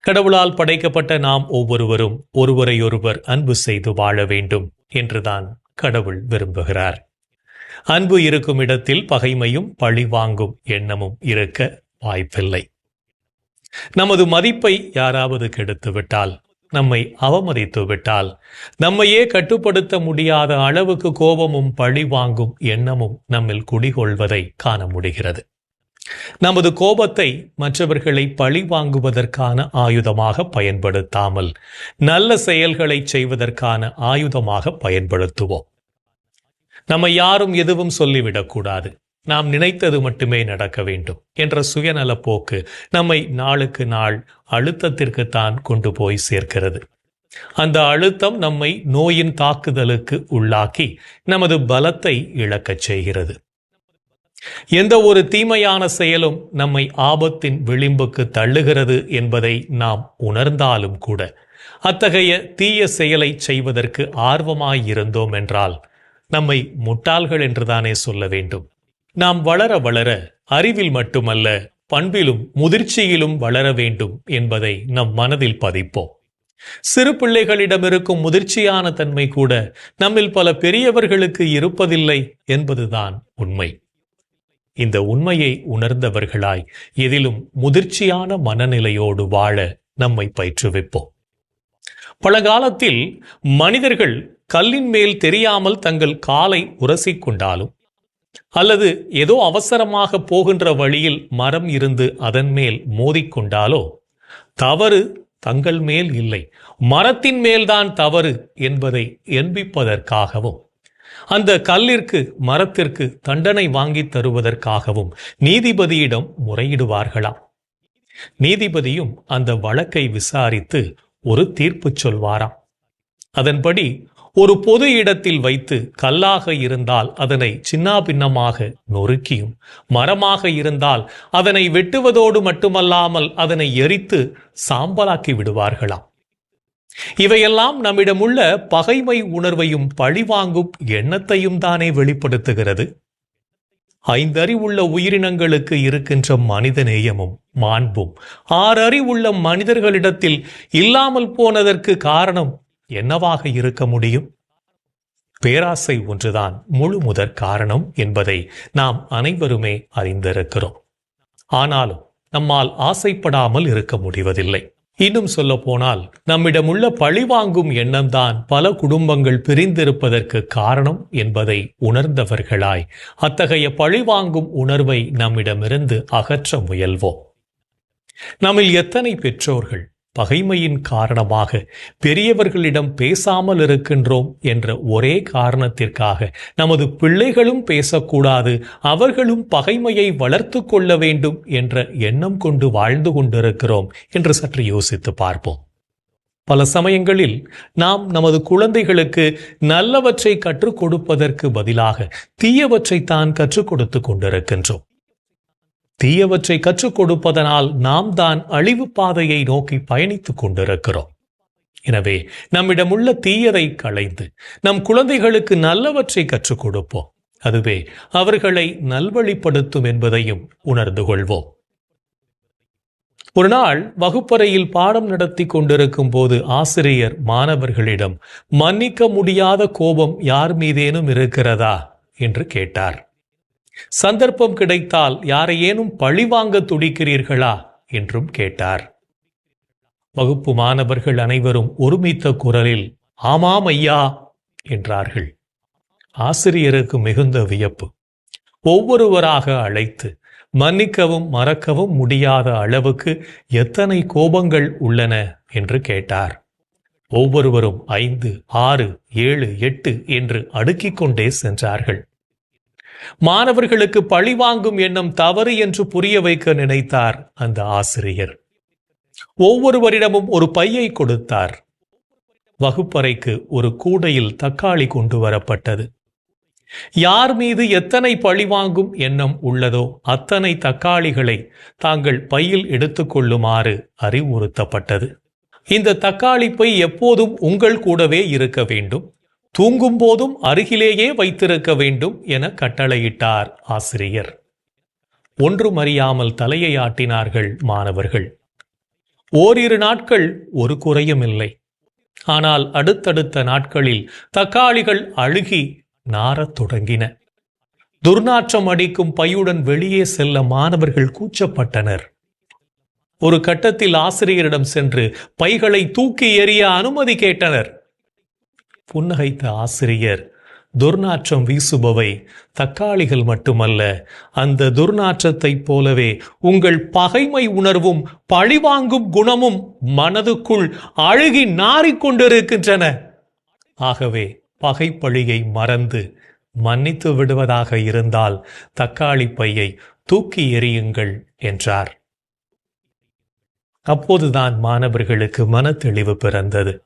கடவுளால் படைக்கப்பட்ட நாம் ஒவ்வொருவரும் ஒருவரையொருவர் அன்பு செய்து வாழ வேண்டும் என்றுதான் கடவுள் விரும்புகிறார். அன்பு இருக்கும் இடத்தில் பகைமையும் பழி வாங்கும் எண்ணமும் இருக்க வாய்ப்பில்லை. நமது மதிப்பை யாராவது கெடுத்துவிட்டால் நம்மை அவமதித்து விட்டால் நம்மையே கட்டுப்படுத்த முடியாத அளவுக்கு கோபமும் பழி வாங்கும் எண்ணமும் நம்மில் குடிகொள்வதை காண முடிகிறது. நமது கோபத்தை மற்றவர்களை பழி வாங்குவதற்கான ஆயுதமாக பயன்படுத்தாமல் நல்ல செயல்களை செய்வதற்கான ஆயுதமாக பயன்படுத்துவோம். நம்ம யாரும் எதுவும் சொல்லிவிடக்கூடாது. நாம் நினைத்தது மட்டுமே நடக்க வேண்டும் என்ற சுயநல போக்கு நம்மை நாளுக்கு நாள் அழுத்தத்திற்கு தான் கொண்டு போய் சேர்க்கிறது. அந்த அழுத்தம் நம்மை நோயின் தாக்குதலுக்கு உள்ளாக்கி நமது பலத்தை இழக்கச் செய்கிறது. எந்த ஒரு தீமையான செயலும் நம்மை ஆபத்தின் விளிம்புக்கு தள்ளுகிறது என்பதை நாம் உணர்ந்தாலும் கூட அத்தகைய தீய செயலை செய்வதற்கு ஆர்வமாயிருந்தோம் என்றால் நம்மை முட்டாள்கள் என்றுதானே சொல்ல வேண்டும். நாம் வளர வளர அறிவில் மட்டுமல்ல பண்பிலும் முதிர்ச்சியிலும் வளர வேண்டும் என்பதை நம் மனதில் பதிப்போம். சிறு பிள்ளைகளிடம் இருக்கும் முதிர்ச்சியான தன்மை கூட நம்மில் பல பெரியவர்களுக்கு இருப்பதில்லை என்பதுதான் உண்மை. இந்த உண்மையை உணர்ந்தவர்களாய் எதிலும் முதிர்ச்சியான மனநிலையோடு வாழ நம்மை பயிற்றுவிப்போம். பழங்காலத்தில் மனிதர்கள் கல்லின் மேல் தெரியாமல் தங்கள் காலை உரசிக்கொண்டாலும் அல்லது ஏதோ அவசரமாக போகின்ற வழியில் மரம் இருந்து அதன் மேல் மோதிக்கொண்டாலோ தவறு தங்கள் மேல் இல்லை. மரத்தின் மேல்தான் தவறு என்பதை எண்பிப்பதற்காகவும் அந்த கல்லிற்கு மரத்திற்கு தண்டனை வாங்கி தருவதற்காகவும் நீதிபதியிடம் முறையிடுவார்களாம் நீதிபதியும் அந்த வழக்கை விசாரித்து ஒரு தீர்ப்பு சொல்வாராம். அதன்படி ஒரு பொது இடத்தில் வைத்து கல்லாக இருந்தால் அதனை சின்னாபின்னமாக நொறுக்கியும் மரமாக இருந்தால் அதனை வெட்டுவதோடு மட்டுமல்லாமல் அதனை எரித்து சாம்பலாக்கி விடுவார்களாம். இவையெல்லாம் நம்மிடம் உள்ள பகைமை உணர்வையும் பழிவாங்கும் எண்ணத்தையும் தானே வெளிப்படுத்துகிறது. ஐந்தறிவுள்ள உயிரினங்களுக்கு இருக்கின்ற மனித நேயமும் மாண்பும் ஆறறிவுள்ள மனிதர்களிடத்தில் இல்லாமல் போனதற்கு காரணம் என்னவாக இருக்க முடியும்? பேராசை ஒன்றுதான் முழு முதற் காரணம் என்பதை நாம் அனைவருமே அறிந்திருக்கிறோம். ஆனாலும் நம்மால் ஆசைப்படாமல் இருக்க முடிவதில்லை. இன்னும் சொல்ல போனால் நம்மிடமுள்ள பழிவாங்கும் எண்ணம்தான் பல குடும்பங்கள் பிரிந்திருப்பதற்கு காரணம் என்பதை உணர்ந்தவர்களாய் அத்தகைய பழிவாங்கும் உணர்வை நம்மிடமிருந்து அகற்ற முயல்வோம். நம்மில் எத்தனை பெற்றோர்கள்? பகைமையின் காரணமாக பெரியவர்களிடம் பேசாமல் இருக்கின்றோம் என்ற ஒரே காரணத்திற்காக நமது பிள்ளைகளும் பேசக்கூடாது அவர்களும் பகைமையை வளர்த்து கொள்ள வேண்டும் என்ற எண்ணம் கொண்டு வாழ்ந்து கொண்டிருக்கிறோம் என்று சற்று யோசித்து பார்ப்போம். பல சமயங்களில் நாம் நமது குழந்தைகளுக்கு நல்லவற்றை கற்றுக் கொடுப்பதற்கு பதிலாக தீயவற்றைத்தான் கற்றுக் கொடுத்து கொண்டிருக்கின்றோம். தீயவற்றை கற்றுக் கொடுப்பதனால் நாம் தான் அழிவு பாதையை நோக்கி பயணித்துக் கொண்டிருக்கிறோம். எனவே நம்மிடம் உள்ள தீயதை களைந்து நம் குழந்தைகளுக்கு நல்லவற்றை கற்றுக் கொடுப்போம். அதுவே அவர்களை நல்வழிப்படுத்தும் என்பதையும் உணர்ந்து கொள்வோம். ஒரு நாள் வகுப்பறையில் பாடம் நடத்தி கொண்டிருக்கும் போது ஆசிரியர் மாணவர்களிடம் மன்னிக்க முடியாத கோபம் யார் மீதேனும் இருக்கிறதா? என்று கேட்டார். சந்தர்ப்பம் கிடைத்தால் யாரையேனும் பழிவாங்க துடிக்கிறீர்களா? என்றும் கேட்டார். வகுப்பு மாணவர்கள் அனைவரும் ஒருமித்த குரலில் ஆமாம் ஐயா என்றார்கள். ஆசிரியருக்கு மிகுந்த வியப்பு. ஒவ்வொருவராக அழைத்து மன்னிக்கவும் மறக்கவும் முடியாத அளவுக்கு எத்தனை கோபங்கள் உள்ளன என்று கேட்டார். ஒவ்வொருவரும் ஐந்து ஆறு ஏழு எட்டு என்று அடுக்கிக் கொண்டே சென்றார்கள். மாணவர்களுக்கு பழிவாங்கும் எண்ணம் தவறு என்று புரிய வைக்க நினைத்தார் அந்த ஆசிரியர். ஒவ்வொருவரிடமும் ஒரு பையை கொடுத்தார். வகுப்பறைக்கு ஒரு கூடையில் தக்காளி கொண்டு வரப்பட்டது. யார் மீது எத்தனை பழிவாங்கும் எண்ணம் உள்ளதோ அத்தனை தக்காளிகளை தாங்கள் பையில் எடுத்துக்கொள்ளுமாறு அறிவுறுத்தப்பட்டது. இந்த தக்காளி பை எப்போதும் உங்கள் கூடவே இருக்க வேண்டும். தூங்கும் போதும் அருகிலேயே வைத்திருக்க வேண்டும் என கட்டளையிட்டார் ஆசிரியர். ஒன்றுமறியாமல் தலையை ஆட்டினார்கள் மாணவர்கள். ஓரிரு நாட்கள் ஒரு குறையும் இல்லை. ஆனால் அடுத்தடுத்த நாட்களில் தக்காளிகள் அழுகி நாரத் தொடங்கின. துர்நாற்றம் அடிக்கும் பையுடன் வெளியே செல்ல மாணவர்கள் கூச்சப்பட்டனர். ஒரு கட்டத்தில் ஆசிரியரிடம் சென்று பைகளை தூக்கி எறிய அனுமதி கேட்டனர். புன்னகைத்த ஆசிரியர். துர்நாற்றம் வீசுபவை தக்காளிகள் மட்டுமல்ல அந்த துர்நாற்றத்தைப் போலவே உங்கள் பகைமை உணர்வும் பழிவாங்கும் குணமும் மனதுக்குள் அழுகி நாறிக்கொண்டிருக்கின்றன ஆகவே பகைப்பழியை மறந்து மன்னித்து விடுவதாக இருந்தால் தக்காளி பையை தூக்கி எறியுங்கள் என்றார். அப்போதுதான் மாணவர்களுக்கு மனத்தெளிவு பிறந்தது.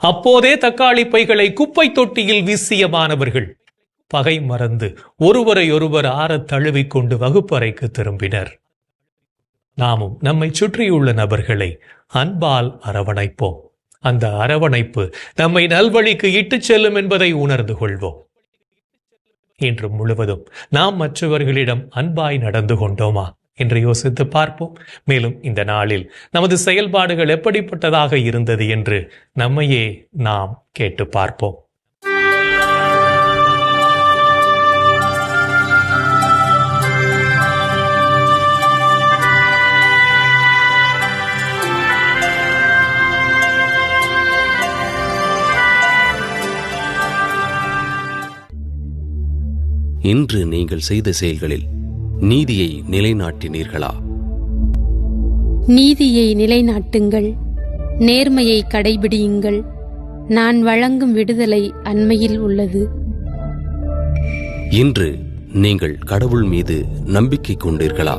அப்போதே தக்காளி பைகளை குப்பை தொட்டியில் வீசிய மாணவர்கள். பகை மறந்து ஒருவரை ஒருவர் ஆறத் தழுவிக்கொண்டு வகுப்பறைக்கு திரும்பினர். நாமும் நம்மை சுற்றியுள்ள நபர்களை அன்பால் அரவணைப்போம். அந்த அரவணைப்பு நம்மை நல்வழிக்கு இட்டுச் செல்லும் என்பதை உணர்ந்து கொள்வோம். இன்று முழுவதும் நாம் மற்றவர்களிடம் அன்பாய் நடந்து கொண்டோமா? என்று யோசித்து பார்ப்போம். மேலும் இந்த நாளில் நமது செயல்பாடுகள் எப்படிப்பட்டதாக இருந்தது என்று நம்மையே நாம் கேட்டு பார்ப்போம். இன்று நீங்கள் செய்த செயல்களில் நீதியை நிலைநாட்டினீர்களா? நீதியை நிலைநாட்டுங்கள். நேர்மையை கடைபிடியுங்கள். நான் வழங்கும் விடுதலை அண்மையில் உள்ளது. இன்று நீங்கள் கடவுள் மீது நம்பிக்கை கொண்டீர்களா?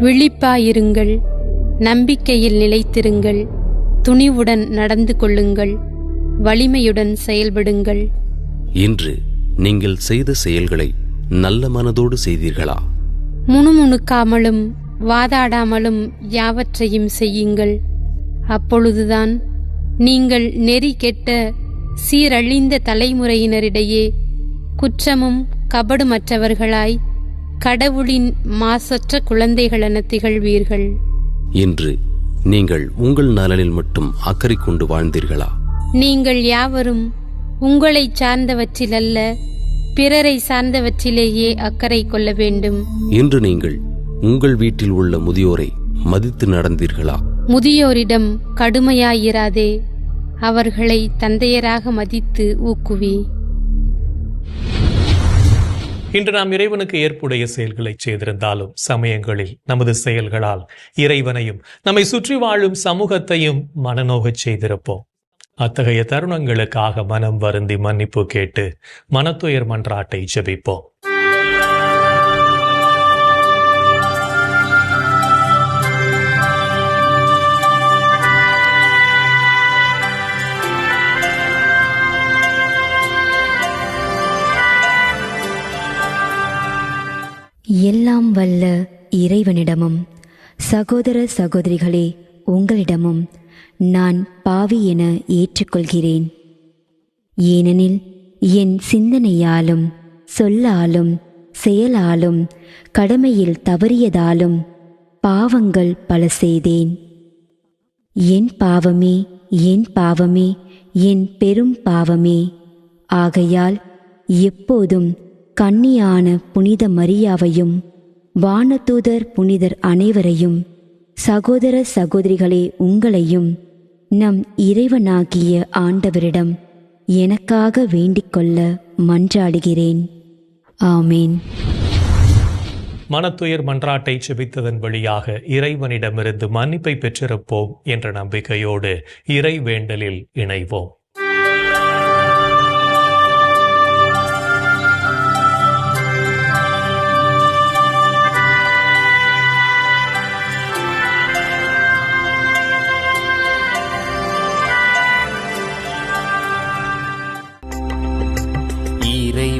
விழிப்பாயிருங்கள். நம்பிக்கையில் நிலைத்திருங்கள். துணிவுடன் நடந்து கொள்ளுங்கள். வலிமையுடன் செயல்படுங்கள். இன்று நீங்கள் செய்த செயல்களை நல்ல மனதோடு செய்தீர்களா? முணுமுணுக்காமலும் வாதாடாமலும் யாவற்றையும் செய்யுங்கள். அப்பொழுதுதான் நீங்கள் நெறி கெட்ட சீரழிந்த தலைமுறையினரிடையே குற்றமும் கபடுமற்றவர்களாய் கடவுளின் மாசற்ற குழந்தைகளென திகழ்வீர்கள். இன்று நீங்கள் உங்கள் நலனில் மட்டும் அக்கறை கொண்டு வாழ்ந்தீர்களா? நீங்கள் யாவரும் உங்களைச் சார்ந்தவற்றிலல்ல பிறரை சார்ந்தவற்றிலேயே அக்கறை கொள்ள வேண்டும். இன்று நீங்கள் உங்கள் வீட்டில் உள்ள முதியோரை மதித்து நடந்தீர்களா? முதியோரிடம் கடுமையாயிராதே அவர்களை தந்தையராக மதித்து ஊக்குவி. இன்று நாம் இறைவனுக்கு ஏற்புடைய செயல்களை செய்திருந்தாலும் சமயங்களில் நமது செயல்களால் இறைவனையும் நம்மை சுற்றி வாழும் சமூகத்தையும் மனநோகச் செய்திருப்போம். அத்தகைய தருணங்களுக்காக மனம் வருந்தி மன்னிப்பு கேட்டு மனத்துயர் மன்றாட்டை ஜெபிப்போம். எல்லாம் வல்ல இறைவனிடமும் சகோதர சகோதரிகளே உங்களிடமும் நான் பாவி என ஏற்றுக்கொள்கிறேன். ஏனெனில் என் சிந்தனையாலும் சொல்லாலும் செயலாலும் கடமையில் தவறியதாலும் பாவங்கள் பல செய்தேன். என் பாவமே என் பாவமே என் பெரும் பாவமே. ஆகையால் எப்போதும் கன்னியான புனித மரியாவையும் வானதூதர் புனிதர் அனைவரையும் சகோதர சகோதரிகளே உங்களையும் நம் இறைவனாகிய ஆண்டவரிடம் எனக்காக வேண்டிக்கொள்ள மன்றாடுகிறேன். ஆமேன். மனத்துயர் மன்றாட்டை செபித்ததன் வழியாக இறைவனிடமிருந்து மன்னிப்பை பெற்றிருப்போம் என்ற நம்பிக்கையோடு இறை வேண்டலில் இணைவோம்.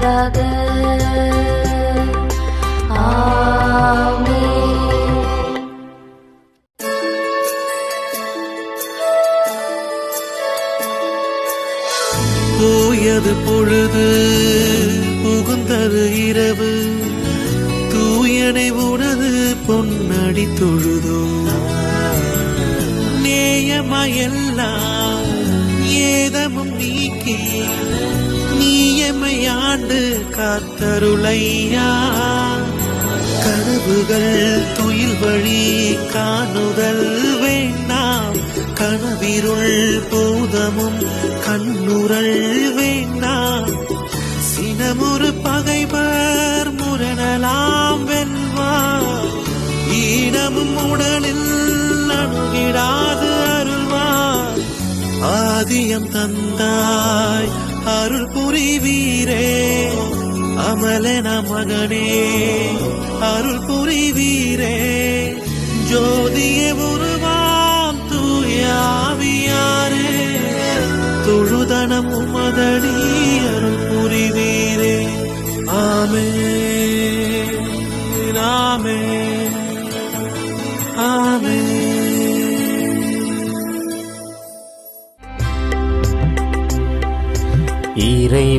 இருப்பதாக ஆமென். தூயது பொழுது புகுந்தது இரவு. தூயனை உனது பொன்னடி தொழுதோ நேயமையெல்லாம் ஏதமும் நீக்கி. நீயமையாண்டு காத்தருளையா. கனவுகள் துயில் வழி காணுதல் வேண்டாம். கனவிருள் பூதமும் கண்ணுரல் வேண்டாம். சினமுறு பகைவர் முரணலாம் வெல்வார் ஈடமும் உடலில் அணுகிடாது அருள்வார். ஆதியம் தந்தாய் அருள் புரிவீரே அமலன மகனே அருள் புரிவீரே. ஜோதிய உருவாம் தூயாவியாரே தொழுதனம் உமதடி அருள் புரிவீரே. ஆமே ஆமே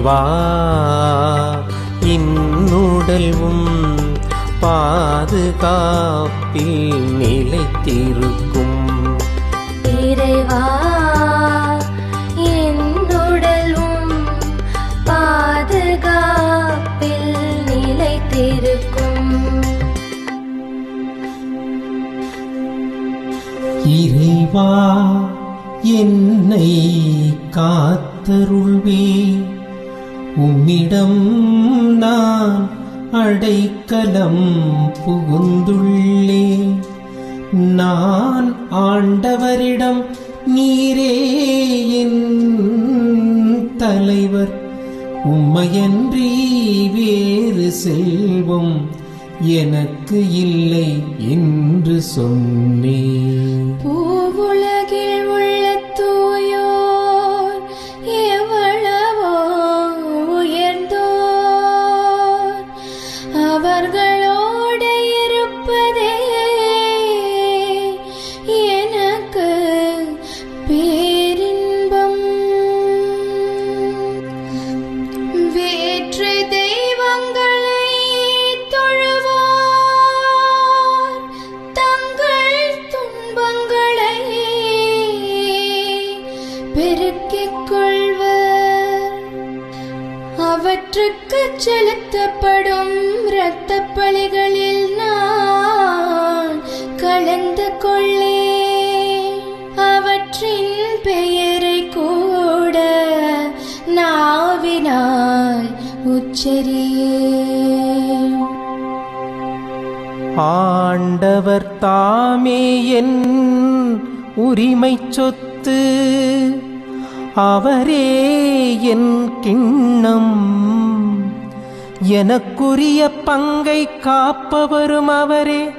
இறைவா இன்னுடல் உம் பாதுகாப்பில் நிலைத்திருக்கும். இறைவா என்னுடலும் பாதுகாப்பில் நிலைத்திருக்கும். இறைவா என்னை காத்தருள்வே. உன்னிடம் நான் அடைக்கலம் புகுந்துள்ளே. நான் ஆண்டவரிடம் நீரே என் தலைவர். உம்மையன்றி வேறு செல்வம் எனக்கு இல்லை என்று சொன்னேன். செலுத்தப்படும் இரத்த பலிகளில் நான் கலந்து கொள்ளே. அவற்றின் பெயரை கூட நாவினால் உச்சரியே ஆண்டவர் தாமே என் உரிமை சொத்து அவரே என் கிண்ணம். எனக்குரிய பங்கை காப்பவரும் அவரே.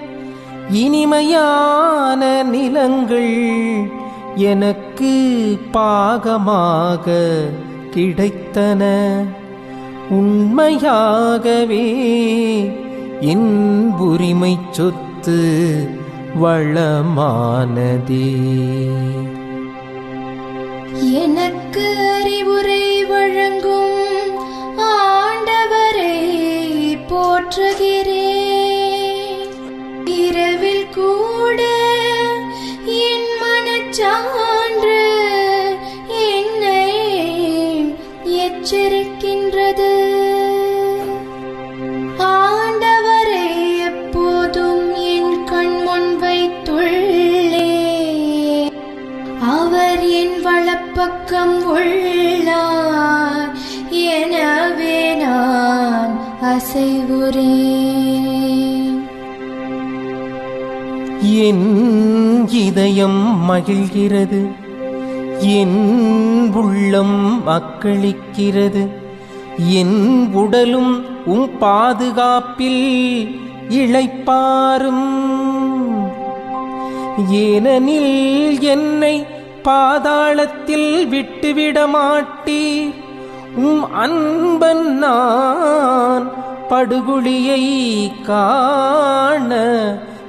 இனிமையான நிலங்கள் எனக்கு பாகமாக கிடைத்தன. உண்மையாகவே என் உரிமை சொத்து வளமானதே. எனக்கு அறிவுரை என் இதயம் மகிழ்கிறது. என் உள்ளம் அக்களிக்கிறது. என் உடலும் உம் பாதுகாப்பில் இழைப்பாரும் ஏனெனில் என்னை பாதாளத்தில் விட்டுவிடமாட்டீர் உம் அன்பன் நான் படுகுழியை காண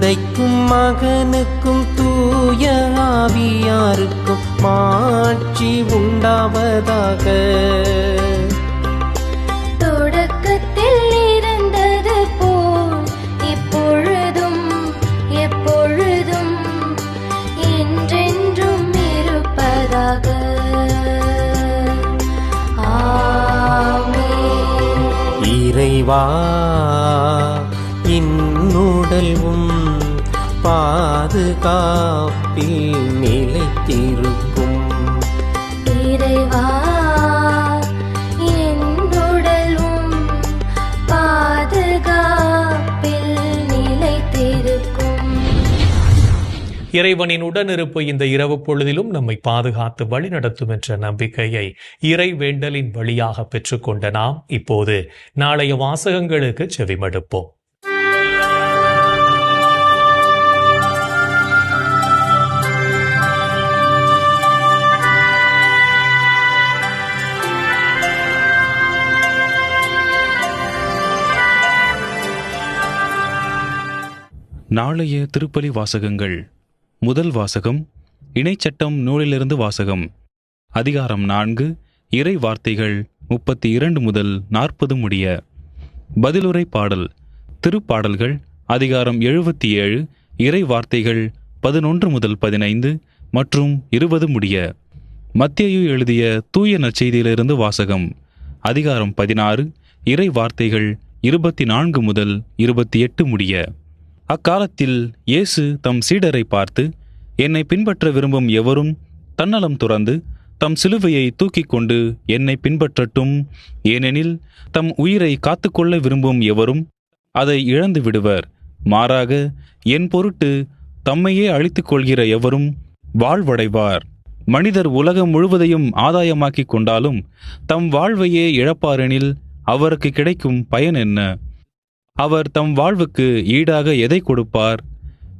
தந்தைக்கும் மகனுக்கும் தூய ஆவியாருக்கும் மாட்சி உண்டாவதாக. பாதுகாப்பில் நிலைத்திருக்கும். இறைவா என்னுடலும் பாதுகாப்பில் நிலைத்திருக்கும். இறைவனின் உடனிருப்பு இந்த இரவு பொழுதிலும் நம்மை பாதுகாத்து வழிநடத்தும் என்ற நம்பிக்கையை இறை வேண்டலின் வழியாக பெற்றுக்கொண்ட நாம் இப்போது நாளைய வாசகங்களுக்கு செவிமடுப்போம். நாளைய திருப்பலி வாசகங்கள். முதல் வாசகம் இணைச்சட்டம் நூலிலிருந்து வாசகம். அதிகாரம் நான்கு இறை வார்த்தைகள் முப்பத்தி இரண்டு முதல் நாற்பது முடிய. பதிலுரை பாடல் திருப்பாடல்கள் அதிகாரம் எழுபத்தி ஏழு இறை வார்த்தைகள் பதினொன்று முதல் பதினைந்து மற்றும் இருபது முடிய. மத்தியு எழுதிய தூய நற்செய்தியிலிருந்து வாசகம். அதிகாரம் பதினாறு இறை வார்த்தைகள் இருபத்தி நான்கு முதல் இருபத்தி எட்டு முடிய. அக்காலத்தில் இயேசு தம் சீடரை பார்த்து என்னை பின்பற்ற விரும்பும் எவரும் தன்னலம் துறந்து தம் சிலுவையை தூக்கிக் கொண்டு என்னை பின்பற்றட்டும். ஏனெனில் தம் உயிரை காத்துக்கொள்ள விரும்பும் எவரும் அதை இழந்து விடுவர். மாறாக என் பொருட்டு தம்மையே அழித்துக் கொள்கிற எவரும் வாழ்வடைவார். மனிதர் உலகம் முழுவதையும் ஆதாயமாக்கிக் கொண்டாலும் தம் வாழ்வையே இழப்பாரெனில் அவருக்கு கிடைக்கும் பயன் என்ன? அவர் தம் வாழ்வுக்கு ஈடாக எதை கொடுப்பார்?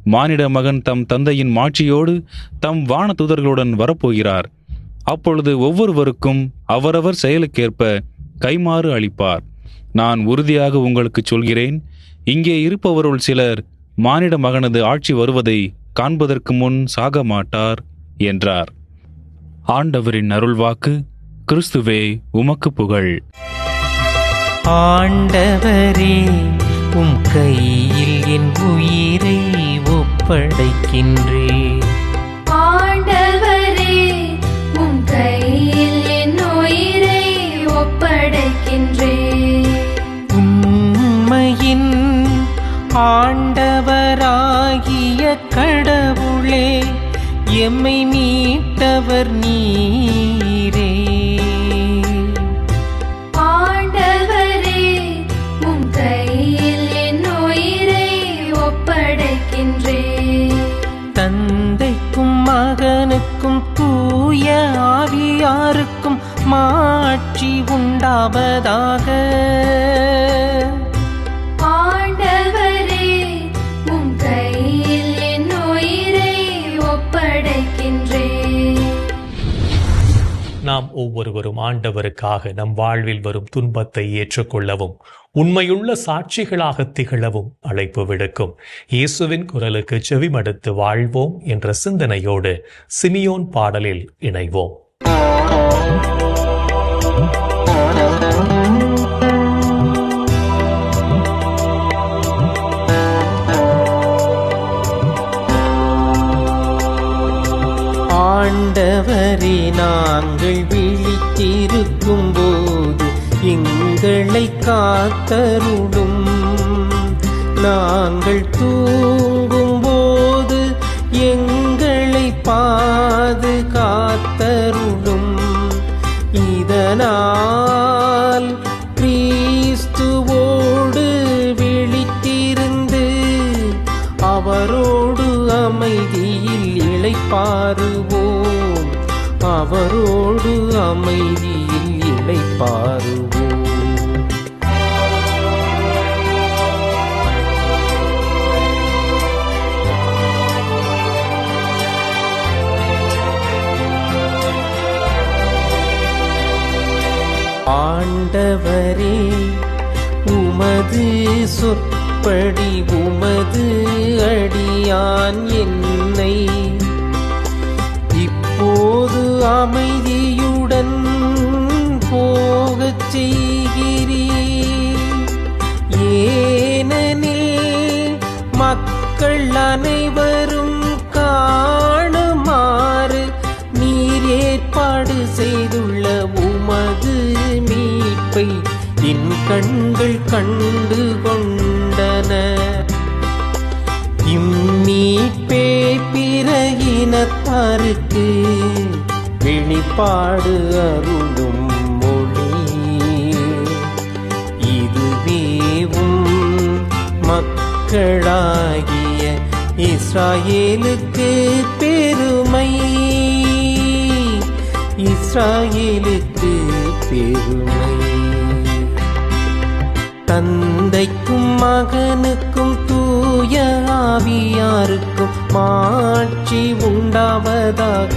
மானிட மகன் தம் தந்தையின் மாட்சியோடு தம் வானதூதர்களுடன் வரப்போகிறார். அப்பொழுது ஒவ்வொருவருக்கும் அவரவர் செயலுக்கேற்ப கைமாறு அளிப்பார். நான் உறுதியாக உங்களுக்குச் சொல்கிறேன் இங்கே இருப்பவருள் சிலர் மானிட மகனது ஆட்சி வருவதை காண்பதற்கு முன் சாக மாட்டார் என்றார். ஆண்டவரின் அருள்வாக்கு கிறிஸ்துவே உமக்கு புகழ். ஆண்டவரே உம் கையில் என் உயிரை ஒப்படைக்கின்றேன் ஆண்டவரே உம் கையில் என் உயிரை ஒப்படைக்கின்றேன் உண்மையின் ஆண்டவராகிய கடவுளே எம்மை மீட்டவர் நீரே. மாட்சி உண்டாவதாக. ஆண்டவரே உம் கையில் என் உயிரை ஒப்படைக்கின்றேன். நாம் நாம் ஒவ்வொருவரும் ஆண்டவருக்காக நம் வாழ்வில் வரும் துன்பத்தை ஏற்றுக்கொள்ளவும் உண்மையுள்ள சாட்சிகளாக திகழவும் அழைப்பு விடுக்கும். இயேசுவின் குரலுக்கு செவிமடுத்து வாழ்வோம் என்ற சிந்தனையோடு சிமியோன் பாடலில் இணைவோம். நாங்கள் விழித்திருக்கும் போது எங்களை காத்தருளும். நாங்கள் தூ அமைதியில் இளைப்பாறுவோம் ஆண்டவரே உமது சொற்படி உமது அடியான் என்னை கண்கள் கண்டு கொண்டன. இம்மீட்பே பிற இனத்தாருக்கு வெளிப்பாடு அருளும் மொழி. இதுவேவும் மக்களாகிய இஸ்ராயேலுக்கு பெருமை. இஸ்ராயேலுக்கு பெருமை. தந்தைக்கும் மகனுக்கும் தூய ஆவியாருக்கும் மாட்சி உண்டாவதாக.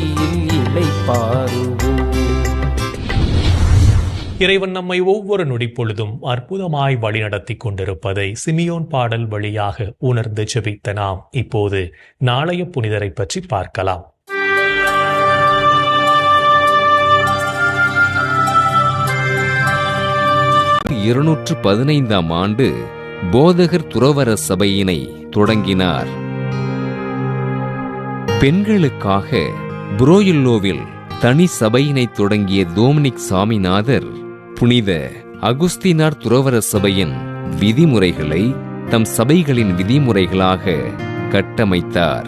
இறைவன் நம்மை ஒவ்வொரு நொடிப்பொழுதும் அற்புதமாய் வழிநடத்தி கொண்டிருப்பதை சிமியோன் பாடல் வழியாக உணர்ந்து ஜெபித்த நாம் இப்போது நாளைய புனிதரை பற்றி பார்க்கலாம். இருநூற்று பதினைந்தாம் ஆண்டு போதகர் துறவர சபையினை தொடங்கினார். பெண்களுக்காக புரோயில்லோவில் தனி சபையினை தொடங்கிய டோமினிக் சாமிநாதர் புனித அகுஸ்தினார் துறவர சபையின் விதிமுறைகளை தம் சபைகளின் விதிமுறைகளாக கட்டமைத்தார்.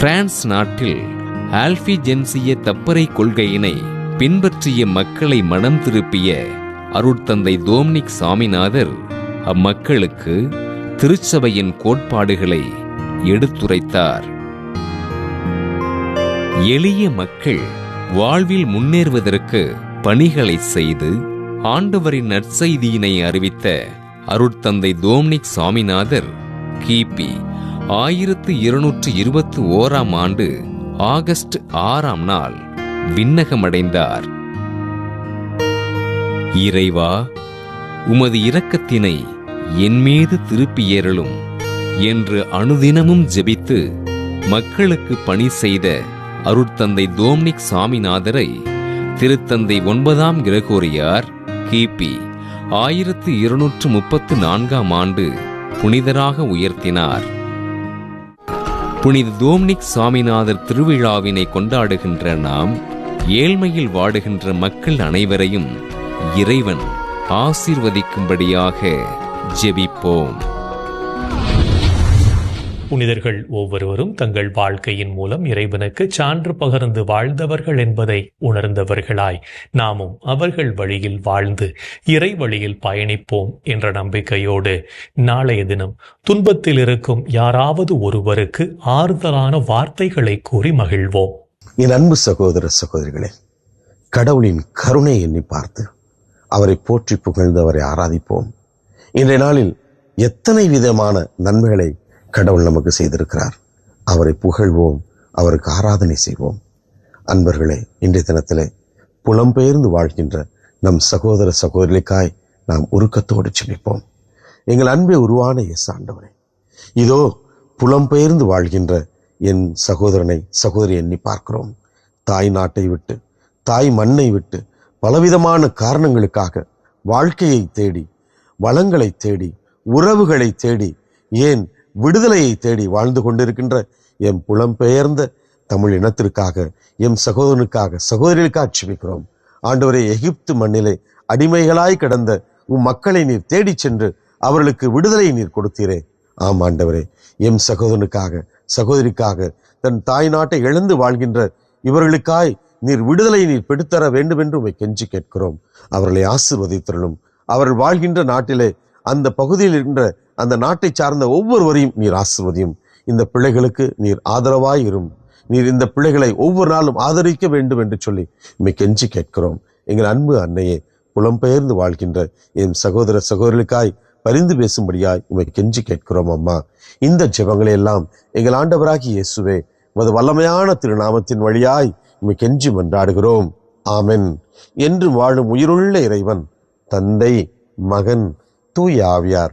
பிரான்ஸ் நாட்டில் ஆல்பிஜென்சிய தப்பறை கொள்கையினை பின்பற்றிய மக்களை மனம் திருப்பிய அருட்தந்தை தோம்னிக் சாமிநாதர் அம்மக்களுக்கு திருச்சபையின் கோட்பாடுகளை எடுத்துரைத்தார். எளிய மக்கள் வாழ்வில் முன்னேறுவதற்கு பணிகளை செய்து ஆண்டவரின் நற்செய்தியினை அறிவித்த அருட்தந்தை தோம்னிக் சாமிநாதர் கிபி ஆயிரத்து இருநூற்று இருபத்தி ஓராம் ஆண்டு ஆகஸ்ட் ஆறாம் நாள் விண்ணகமடைந்தார். இறைவா உமது இரக்கத்தினை என் மீது திருப்பியேறலும் என்று அனுதினமும் ஜெபித்து மக்களுக்கு பணி செய்த அருட்தந்தை தோம்னிக் சாமிநாதரை திருத்தந்தை ஒன்பதாம் கிரகோரியார் கிபி ஆயிரத்து இருநூற்று முப்பத்து நான்காம் ஆண்டு புனிதராக உயர்த்தினார். புனித தோம்னிக் சாமிநாதர் திருவிழாவினை கொண்டாடுகின்ற நாம் ஏழ்மையில் வாடுகின்ற மக்கள் அனைவரையும் இறைவன் ஆசீர்வதிக்கும்படியாக ஜெபிப்போம். புனிதர்கள் ஒவ்வொருவரும் தங்கள் வாழ்க்கையின் மூலம் இறைவனுக்கு சான்று பகர்ந்து வாழ்ந்தவர்கள் என்பதை உணர்ந்தவர்களாய் நாமும் அவர்கள் வழியில் வாழ்ந்து இறை வழியில் பயணிப்போம் என்ற நம்பிக்கையோடு நாளைய தினம் துன்பத்தில் இருக்கும் யாராவது ஒருவருக்கு ஆறுதலான வார்த்தைகளை கூறி மகிழ்வோம். என் அன்பு சகோதர சகோதரிகளே கடவுளின் கருணை எண்ணி பார்த்து அவரை போற்றி புகழ்ந்து அவரை ஆராதிப்போம். இன்றைய நாளில் எத்தனை விதமான நன்மைகளை கடவுள் நமக்கு செய்திருக்கிறார். அவரை புகழ்வோம் அவருக்கு ஆராதனை செய்வோம். அன்பர்களே இன்றைய தினத்திலே புலம்பெயர்ந்து வாழ்கின்ற நம் சகோதர சகோதரிக்காய் நாம் உருக்கத்தோடு செபிப்போம் எங்கள் அன்பே உருவான எஸ் ஆண்டவரே இதோ புலம்பெயர்ந்து வாழ்கின்ற என் சகோதரனை சகோதரி எண்ணி பார்க்கிறோம். தாய் நாட்டை விட்டு தாய் மண்ணை விட்டு பலவிதமான காரணங்களுக்காக வாழ்க்கையை தேடி வளங்களை தேடி உறவுகளை தேடி ஏன் விடுதலையை தேடி வாழ்ந்து கொண்டிருக்கின்ற எம் புலம்பெயர்ந்த தமிழ் இனத்திற்காக எம் சகோதரனுக்காக சகோதரிகளுக்காக ஆட்சிமிக்கிறோம் ஆண்டவரே எகிப்து மண்ணிலே அடிமைகளாய் கிடந்த உம் மக்களை நீர் தேடிச் சென்று அவர்களுக்கு விடுதலை நீர் கொடுத்தீரே. ஆம் ஆண்டவரே எம் சகோதரனுக்காக சகோதரிக்காக தன் தாய் நாட்டை இழந்து வாழ்கின்ற இவர்களுக்காய் நீர் விடுதலை நீர் பெடுத்தர வேண்டும் என்று உமை கெஞ்சி கேட்கிறோம். அவர்களை ஆசிர்வதித்தரலும் அவர்கள் வாழ்கின்ற நாட்டிலே அந்த பகுதியில் இருக்கின்ற அந்த நாட்டை சார்ந்த ஒவ்வொருவரையும் நீர் ஆசிர்வதியும். இந்த பிள்ளைகளுக்கு நீர் ஆதரவாய் இரும் நீர் இந்த பிள்ளைகளை ஒவ்வொரு நாளும் ஆதரிக்க வேண்டும் என்று சொல்லி உம்மை கெஞ்சி கேட்கிறோம். எங்கள் அன்பு அன்னையே புலம்பெயர்ந்து வாழ்கின்ற என் சகோதர சகோதரிகளுக்காய் பரிந்து பேசும்படியாய் உம்மை கெஞ்சி கேட்கிறோம் அம்மா. இந்த ஜெபங்களை எல்லாம் எங்கள் ஆண்டவராகி இயேசுவே உமது வல்லமையான திருநாமத்தின் வழியாய் உமை கெஞ்சி மன்றாடுகிறோம். ஆமென். என்று வாழும் உயிருள்ள இறைவன் தந்தை மகன் தூய் ஆவியார்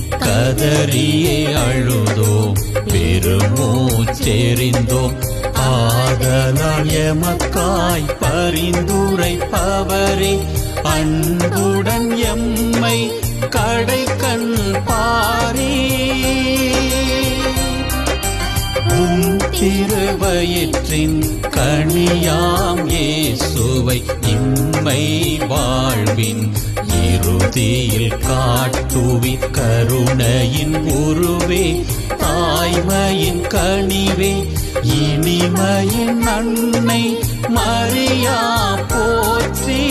கதறியே அழுதோ பெருமூச்செறிந்தோ ஆதலால் எமக்காய் பரிந்துரைப்பவரே அன்புடன் எம்மை கடை கண் பாரே திருவயிற்றின் கனியாம் இயேசுவை இம்மை வாழ்வின் இறுதியில் காட்டுவி கருணையின் உருவே தாய்மையின் கனிவே இனிமையின் நன்மை மரியா போற்றி.